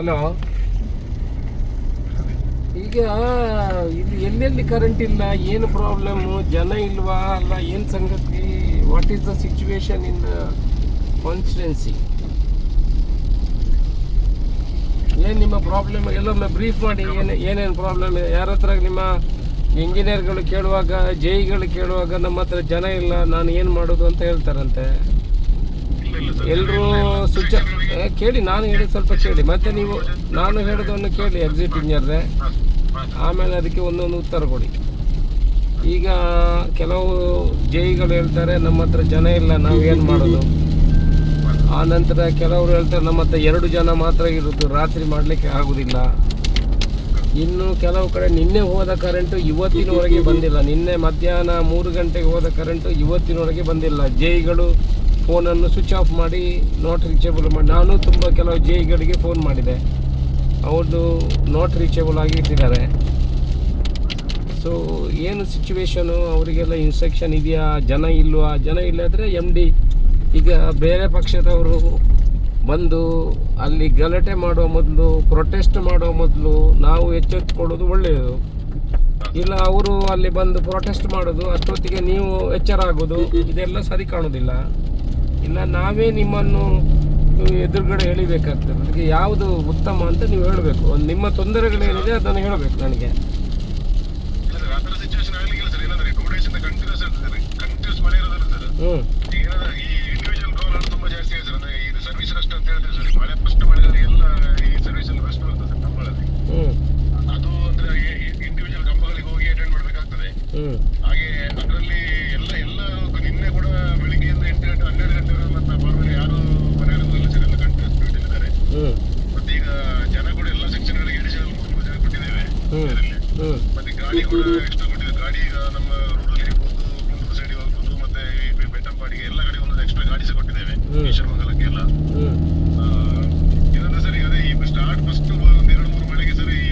Hello? ಈಗ ಇಲ್ಲಿ ಎಲ್ಲೆಲ್ಲಿ ಕರೆಂಟ್ ಇಲ್ಲ, ಏನು ಪ್ರಾಬ್ಲಮ್ಮು ಜನ ಇಲ್ವಾ ಅಲ್ಲ, ಏನು ಸಂಗತಿ? What is the situation in constituency ಏನು ನಿಮ್ಮ ಪ್ರಾಬ್ಲಮ್ ಎಲ್ಲೊಮ್ಮೆ ಬ್ರೀಫ್ ಮಾಡಿ, ಏನು ಏನೇನು ಪ್ರಾಬ್ಲಮ್ ಇದೆ ಯಾರ ಹತ್ರ ನಿಮ್ಮ ಇಂಜಿನಿಯರ್ಗಳು ಕೇಳುವಾಗ ಜೈಗಳು ಕೇಳುವಾಗ ನಮ್ಮ ಹತ್ರ ಜನ ಇಲ್ಲ, ನಾನು ಏನು ಮಾಡೋದು ಅಂತ ಹೇಳ್ತಾರಂತೆ? ಎಲ್ಲರೂ ಸ್ವಿಚ್ ಕೇಳಿ, ನಾನು ಹೇಳಿದ ಸ್ವಲ್ಪ ಕೇಳಿ. ಮತ್ತೆ ನೀವು, ನಾನು ಹೇಳೋದನ್ನು ಕೇಳಿ ಎಕ್ಸಿಟ್ ಇಂಜಿನಿಯರ್ರೆ ಆಮೇಲೆ ಅದಕ್ಕೆ ಒಂದೊಂದು ಉತ್ತರ ಕೊಡಿ. ಈಗ ಕೆಲವು ಜೈಗಳು ಹೇಳ್ತಾರೆ, ನಮ್ಮ ಹತ್ರ ಜನ ಇಲ್ಲ, ನಾವು ಏನು ಮಾಡೋದು? ಆ ನಂತರ ಕೆಲವರು ಹೇಳ್ತಾರೆ, ನಮ್ಮ ಹತ್ರ ಎರಡು ಜನ ಮಾತ್ರ ಇರೋದು, ರಾತ್ರಿ ಮಾಡಲಿಕ್ಕೆ ಆಗೋದಿಲ್ಲ. ಇನ್ನು ಕೆಲವು ಕಡೆ, ನಿನ್ನೆ ಹೋದ ಕರೆಂಟು ಇವತ್ತಿನವರೆಗೆ ಬಂದಿಲ್ಲ, ನಿನ್ನೆ ಮಧ್ಯಾಹ್ನ ಮೂರು ಗಂಟೆಗೆ ಹೋದ ಕರೆಂಟು ಇವತ್ತಿನವರೆಗೆ ಬಂದಿಲ್ಲ. ಜೈಗಳು ಫೋನನ್ನು ಸ್ವಿಚ್ ಆಫ್ ಮಾಡಿ ನಾಟ್ ರೀಚೇಬಲ್ ಮಾಡಿ ನಾನು ತುಂಬ ಕೆಲವು ಜೈಗಳಿಗೆ ಫೋನ್ ಮಾಡಿದೆ. ಅವ್ರದ್ದು ನಾಟ್ ರೀಚೇಬಲ್ ಆಗಿ ಇಟ್ಟಿದ್ದಾರೆ ಸೊ ಏನು ಸಿಚುವೇಶನು ಅವರಿಗೆಲ್ಲ ಇನ್ಸ್ಟ್ರಕ್ಷನ್ ಇದೆಯಾ? ಜನ ಇಲ್ವಾ? ಜನ ಇಲ್ಲದ್ರೆ ಎಂ ಡಿ ಈಗ ಬೇರೆ ಪಕ್ಷದವರು ಬಂದು ಅಲ್ಲಿ ಗಲಾಟೆ ಮಾಡುವ ಮೊದಲು ಪ್ರೊಟೆಸ್ಟ್ ಮಾಡುವ ಮೊದಲು ನಾವು ಎಚ್ಚೆತ್ತುಕೊಳ್ಳೋದು ಒಳ್ಳೆಯದು. ಇಲ್ಲ, ಅವರು ಅಲ್ಲಿ ಬಂದು ಪ್ರೊಟೆಸ್ಟ್ ಮಾಡೋದು, ಅಷ್ಟೊತ್ತಿಗೆ ನೀವು ಎಚ್ಚರ ಆಗೋದು, ಇದೆಲ್ಲ ಸರಿ ಕಾಣೋದಿಲ್ಲ. ಇಲ್ಲ ನಾವೇ ನಿಮ್ಮನ್ನು ಎದುರುಗಡೆ ಎಳಿಬೇಕಾಗ್ತದೆ. ಅದಕ್ಕೆ ಯಾವುದು ಉತ್ತಮ ಅಂತ ನೀವು ಹೇಳಬೇಕು. ಒಂದು ನಿಮ್ಮ ತೊಂದರೆಗಳೇನಿದೆ ಅದನ್ನು ಹೇಳಬೇಕು ನನಗೆ. ಸರ್ ಆ ಥರ ಸಿಚುವೇಶನ್ ಆಗ್ಲಿಕ್ಕಿಲ್ಲ ಸರ್ ಏನಂದ್ರೆ ಟೂ ಡೇಸ್ ಇಂದ ಕಂಟಿನ್ಯೂಸ್ ಇರ್ತದೆ ಕಂಟಿನ್ಯೂಸ್ ಮಳೆ ಇರೋದ್ರಿಂದ ಸರ್ ಹ್ಞೂ ಈಗ ಏನಂದ್ರೆ ಈ ಇಂಡಿವಿಜುವಲ್ ರೋಲ್ ತುಂಬಾ ಜಾಸ್ತಿ ಇದೆ ಸರ್ ಅಂದ್ರೆ ಇದು ಸರ್ವಿಸ್ ರಸ್ಟ್ ಅಂತ ಹೇಳ್ತಾರೆ ಸರ್ ಈ ಮಳೆ ಫಸ್ಟ್ ಮಳೆಯಲ್ಲಿ ಎಲ್ಲ ಈ ಸರ್ವಿಸ್ ಅಲ್ಲಿ ರಸ್ಟ್ ಬರ್ತದೆ ಸರ್ ಕಂಬಗಳಲ್ಲಿ ಹ್ಞೂ ಅದು ಅಂದ್ರೆ ಇಂಡಿವಿಜುವಲ್ ಕಂಬಗಳಿಗೆ ಹೋಗಿ ಅಟೆಂಡ್ ಮಾಡ್ಬೇಕಾಗ್ತದೆ ಹ್ಞೂ ಹಾಗೆ ಅದರಲ್ಲಿ ಎಲ್ಲ ಎಲ್ಲ ನಿನ್ನೆ ಕೂಡ ಬೆಳಿಗ್ಗೆಯಿಂದ ಎಂಟು ಗಂಟೆ ಹನ್ನೆರಡು ಗಂಟೆವರೆಗೆ ಮತ್ತೆ ಫಾರ್ಮಲ್ಲಿ ಯಾರು ಮನೆ ಇರೋದಿಲ್ಲ ಸರ್ ಎಲ್ಲ ಕಂಟಿನ್ಯೂಸ್ ಡ್ಯೂಟಿ ಇದ್ದಾರೆ ಹ್ಞೂ ಮತ್ತೆ ಈಗ ಜನ ಕೂಡ ಎಲ್ಲ ಸೆಕ್ಷನ್ಗಳಿಗೆ ಎಡಿಷನಲ್ ಮೂರು ಮೂರು ಜನ ಕೊಟ್ಟಿದ್ದೇವೆ ಹ್ಞೂ ಇದರಲ್ಲಿ. ಹ್ಞೂ ಮತ್ತೆ ಗಾಡಿ ಕೂಡ ಎಕ್ಸ್ಟ್ರಾ ಕೊಟ್ಟಿದೆ ಗಾಡಿ ಈಗ ನಮ್ಮ ಅಲ್ಲಿ ಇರ್ಬೋದು ಕುಂದೂರು ಸೈಡ್ ಹೋಗ್ಬೋದು ಮತ್ತೆ ಬೆಟ್ಟಂಪಾಡಿಗೆ ಎಲ್ಲ ಕಡೆ ಒಂದೊಂದು ಎಕ್ಸ್ಟ್ರಾ ಗಾಡಿ ಸಹ ಕೊಟ್ಟಿದ್ದೇವೆ. ಈಶ್ವರಮಂಗಲಕ್ಕೆ ಎಲ್ಲ. ಏನಂದ್ರೆ ಸರ್ ಈಗ ಅದೇ ಈ ಸ್ಟಾರ್ಟ್ ಫಸ್ಟ್ ಒಂದ್ ಎರಡು ಮೂರು ಮಳೆಗೆ ಸರ್ ಈ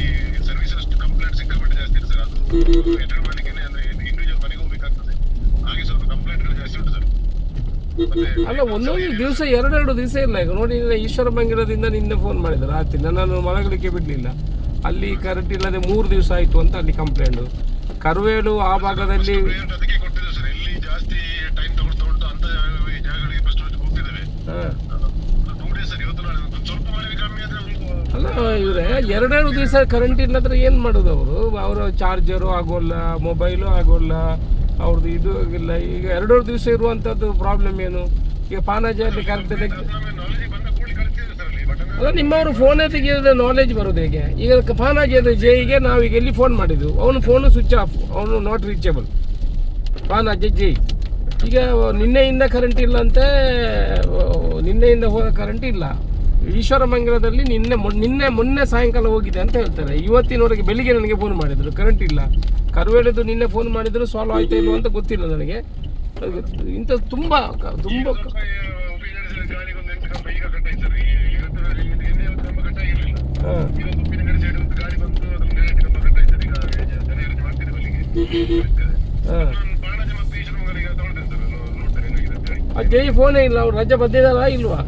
ಸರ್ವಿಸ್ ಅಷ್ಟು ಕಂಪ್ಲೇಂಟ್ ಸಿಕ್ಕಾಪಟ್ಟೆ ಜಾಸ್ತಿ ಇದೆ ಸರ್. ಅದು ಅಟೆಂಡ್ ಮಾಡ್ಲಿಕ್ಕೆ ಅಂದ್ರೆ ಇಂಡಿವಿಜುವಲ್ ಮನೆಗೆ ಹೋಗ್ಬೇಕಾಗ್ತದೆ. ಹಾಗೆ ಸ್ವಲ್ಪ ಕಂಪ್ಲೇಂಟ್ಗಳು ಜಾಸ್ತಿ ಉಂಟು ಸರ್. ಅಲ್ಲ ಒಂದೊಂದು ದಿವಸ ಎರಡೆರಡು ದಿವಸ ಇಲ್ಲ. ಈಗ ನೋಡಿ ಈಶ್ವರ ಮಂಗಿರದಿಂದ ನಿನ್ನೆ ಫೋನ್ ಮಾಡಿದ್ರು ರಾತ್ರಿ. ನನ್ನನ್ನು ಮಲಗಲಿಕ್ಕೆ ಬಿಡಲಿಲ್ಲ. ಅಲ್ಲಿ ಕರೆಂಟ್ ಇಲ್ಲದೆ ಮೂರು ದಿವಸ ಆಯಿತು ಅಂತ ಅಲ್ಲಿ ಕಂಪ್ಲೇಂಟು ಕರುವೇಲು ಆ ಭಾಗದಲ್ಲಿ ಅಲ್ಲ ಇವರೇ ಎರಡೆರಡು ದಿವಸ ಕರೆಂಟ್ ಇಲ್ಲದ್ರೆ ಏನು ಮಾಡೋದು ಅವರು? ಅವರ ಚಾರ್ಜರು ಆಗೋಲ್ಲ ಮೊಬೈಲು ಆಗೋಲ್ಲ ಅವ್ರದ್ದು ಇದು ಆಗಿಲ್ಲ. ಈಗ ಎರಡೆರಡು ದಿವಸ ಇರುವಂಥದ್ದು ಪ್ರಾಬ್ಲಮ್ ಏನು? ಈಗ ಪಾನಾಜಿಯಲ್ಲಿ ಕರೆಂಟ್ ತೆಗ್ದು ನಾಲೆಜ್ ಬಂದ ಕೂಡಲೇ ಕಳಿಸ್ತಿದ್ದೇವೆ ಸರ್ ಅಲ್ಲಿ ನಿಮ್ಮವರು ಫೋನೇ ತೆಗೆಯೋದ್ರೆ ನಾಲೆಜ್ ಬರೋದು ಹೇಗೆ? ಈಗ ಪಾನಾಜಿಯದ ಜೈಗೆ ಈಗ ಎಲ್ಲಿ ಫೋನ್ ಮಾಡಿದ್ವು? ಅವನು ಫೋನು ಸ್ವಿಚ್ ಆಫ್ ಅವನು ನಾಟ್ ರೀಚೇಬಲ್ ಪಾನಾಜಿ ಜೈ ಈಗ ನಿನ್ನೆಯಿಂದ ಕರೆಂಟ್ ಇಲ್ಲ ಅಂತೆ ನಿನ್ನೆಯಿಂದ ಹೋದ ಕರೆಂಟ್ ಇಲ್ಲ. ಈಶ್ವರ ಮಂಗಲದಲ್ಲಿ ನಿನ್ನೆ ನಿನ್ನೆ ಮೊನ್ನೆ ಸಾಯಂಕಾಲ ಹೋಗಿದೆ ಅಂತ ಹೇಳ್ತಾರೆ. ಇವತ್ತಿನವರೆಗೆ ಬೆಳಿಗ್ಗೆ ನನಗೆ ಫೋನ್ ಮಾಡಿದ್ರು. ಕರೆಂಟ್ ಇಲ್ಲ. ಕರುವೇಳದು ನಿನ್ನೆ ಫೋನ್ ಮಾಡಿದ್ರು ಸಾಲ್ವ್ ಆಯ್ತಾ ಇಲ್ವೋ ಅಂತ ಗೊತ್ತಿಲ್ಲ ನನಗೆ. ಇಂಥ ತುಂಬ ತುಂಬ ವೀಕ್ ಫೋನೇ ಇಲ್ಲ, ಅವ್ರು ರಜೆ ಸರ್ ಇಲ್ವಾ?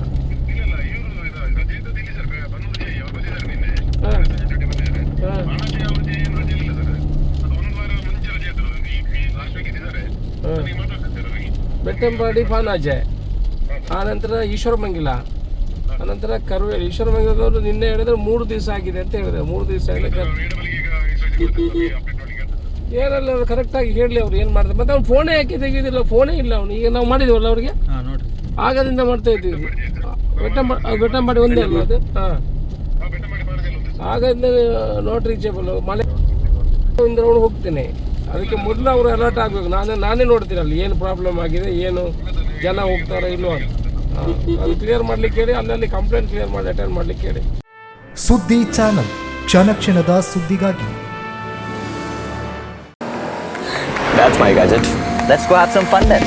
ಬೆಟ್ಟಂಪಾಡಿ ಪಾನಾಜೆ ಆನಂತರ ಈಶ್ವರ ಮಂಗಿಲ. ಆನಂತರ ಕರುವೇಲಿ. ಈಶ್ವರ ಮಂಗಿಲದವರು ನಿನ್ನೆ ಹೇಳಿದ್ರೆ ಮೂರು ದಿವಸ ಆಗಿದೆ ಅಂತ ಹೇಳಿದ್ರೆ. ಮೂರು ದಿವಸ ಆಗಿದೆ ಏನಲ್ಲ ಕರೆಕ್ಟಾಗಿ ಹೇಳಲಿ ಅವ್ರು ಏನು ಮಾಡ್ತಾರೆ. ಮತ್ತೆ ಅವ್ನು ಫೋನೇ ಯಾಕೆ ತೆಗೆಯೋದಿಲ್ಲ? ಫೋನೇ ಇಲ್ಲ ಅವನು. ಈಗ ನಾವು ಮಾಡಿದ್ವಲ್ಲ ಅವರಿಗೆ? ಆಗದಿಂದ ಮಾಡ್ತಾ ಇದ್ದೀವಿ. ಬೆಟ್ಟಂಬ ಮಾಡಿ ಒಂದೇ ಅಲ್ಲ ಅದು? ಹಾಂ. ಆಗದಿಂದ ನೋಟ್ ರೀಚೇಬಲ್ ಮಳೆ ಇಂದ ಅವ್ನು ಹೋಗ್ತೇನೆ. ಅದಕ್ಕೆ ಮೊದಲು ಅವರು ಅಲರ್ಟ್ ಆಗಬೇಕು. ನಾನೇ ನಾನೇ ನೋಡ್ತೀನಿ ಅಲ್ಲಿ ಏನು ಪ್ರಾಬ್ಲಮ್ ಆಗಿದೆ ಏನು ಜನ ಹೋಗ್ತಾರೆ ಇಲ್ಲೋ ಅಂತ. ಅದು ಕ್ಲಿಯರ್ ಮಾಡ್ಲಿಕ್ಕೆ ಹೇಳಿ ಅಲ್ಲಲ್ಲಿ ಕಂಪ್ಲೇಂಟ್ ಕ್ಲಿಯರ್ ಮಾಡಿ ಅಟೆಂಡ್ ಮಾಡ್ಲಿಕ್ಕೆ ಹೇಳಿ. ಸುದ್ದಿ ಚಾನಲ್. ಕ್ಷಣ ಕ್ಷಣದ ಸುದ್ದಿಗಾಗಿ That's my gadget. Let's go have some fun then.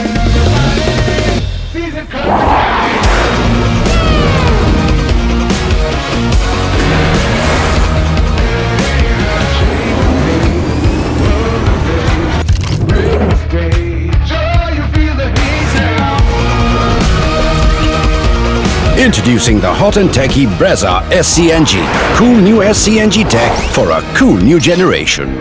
Introducing the hot and techy Brezza SCNG. Cool new SCNG tech for a cool new generation.